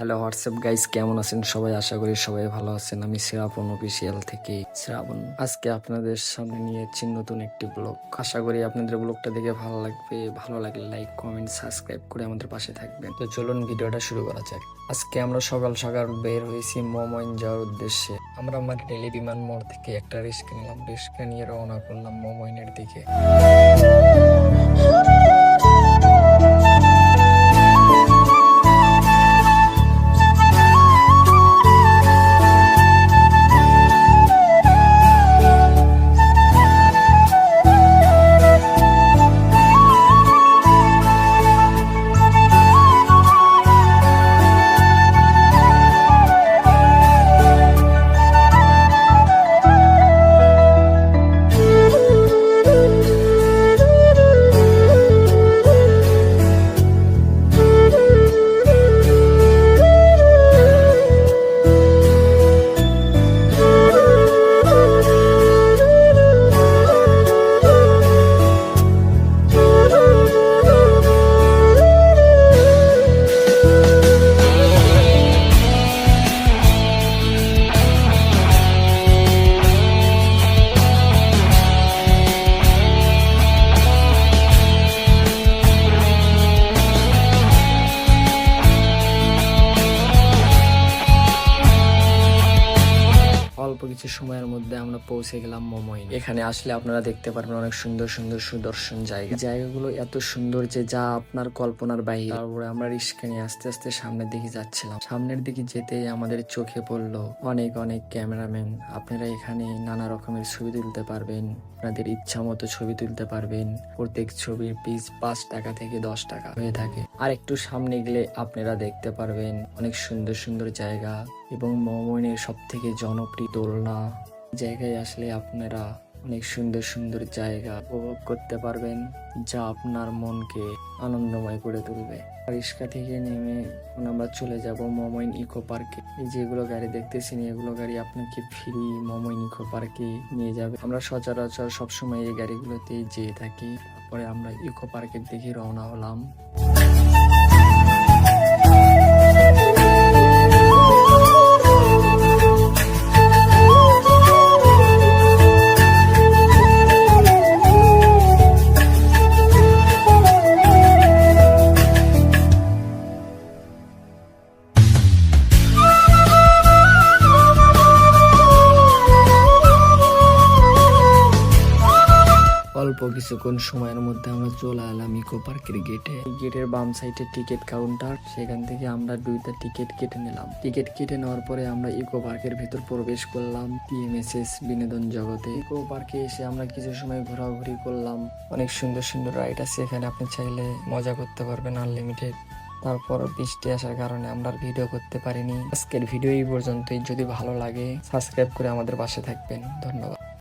Hello WhatsApp guys কেমন আছেন? সবাই আশা করি সবাই ভালো আছেন। আমি শ্রাবণ অফিসিয়াল থেকে শ্রাবণ। আজকে আপনাদের সামনে নিয়ে এসেছি নতুন একটি ব্লগ আশা করি আপনাদের ব্লগটা দেখে ভালো লাগবে। ভালো লাগলে লাইক কমেন্ট সাবস্ক্রাইব করে আমাদের পাশে থাকবেন। তো চলুন ভিডিওটা শুরু করা যাক। আজকে আমরা সকাল সকাল বের হয়েছি মোমইন যাওয়ার উদ্দেশ্যে। আমরা আমার ডেলি বিমান মোড় থেকে একটা রিস্কা নিলাম। রিস্কা নিয়ে রওনা করলাম মোমইনের দিকে। অল্প কিছু সময়ের মধ্যে আমরা পৌঁছে গেলাম মোমোইন এখানে আসলে আপনারা দেখতে পারবেন অনেক সুন্দর সুন্দর সুদর্শন জায়গা। জায়গাগুলো এত সুন্দর যে যা আপনার কল্পনার বাইরে তারপরে আমরা রিস্কা নিয়ে আস্তে আস্তে সামনের দিকে যাচ্ছিলাম। সামনের দিকে যেতেই আমাদের চোখে পড়ল অনেক অনেক ক্যামেরাম্যান। আপনারা এখানে নানা রকমের ছবি তুলতে পারবেন, আপনাদের ইচ্ছা মতো ছবি তুলতে পারবেন। প্রত্যেক ছবির পিস পাঁচ টাকা থেকে দশ টাকা হয়ে থাকে। আর একটু সামনে গেলে আপনারা দেখতে পারবেন অনেক সুন্দর সুন্দর জায়গা এবং মোমনের সব থেকে জনপ্রিয় দোলনা জায়গায় আসলে আপনারা অনেক সুন্দর সুন্দর জায়গা উপভোগ করতে পারবেন, যা আপনার মনকে আনন্দময় করে তুলবে। রিক্সা থেকে নেমে আমরা চলে যাব মোমইন ইকো পার্কে। এই যেগুলো গাড়ি দেখতেছেন, এগুলো গাড়ি আপনাকে ফ্রি মোমইন ইকো পার্কে নিয়ে যাবে। আমরা সচরাচর সবসময় এই গাড়িগুলোতেই যেয়ে থাকি। তারপরে আমরা ইকো পার্কের দিকে রওনা হলাম। অল্প কিছুক্ষণ সময়ের মধ্যে আমরা চলে এলাম ইকো পার্কের গেটে গেটের বাম সাইডে টিকিট কাউন্টার সেখান থেকে আমরা দুইটা টিকিট কেটে নিলাম। টিকিট কেটে নেওয়ার পরে আমরা ইকো পার্কের ভেতর প্রবেশ করলাম টিএমএসএস বিনোদন জগতে। ইকো পার্কে এসে আমরা কিছু সময় ঘোরাঘুরি করলাম। অনেক সুন্দর সুন্দর রাইড আছে এখানে, আপনি চাইলে মজা করতে পারবেন আনলিমিটেড তারপর বৃষ্টি আসার কারণে আমরা আর ভিডিও করতে পারিনি। আজকের ভিডিও এই পর্যন্তই। যদি ভালো লাগে সাবস্ক্রাইব করে আমাদের পাশে থাকবেন। ধন্যবাদ।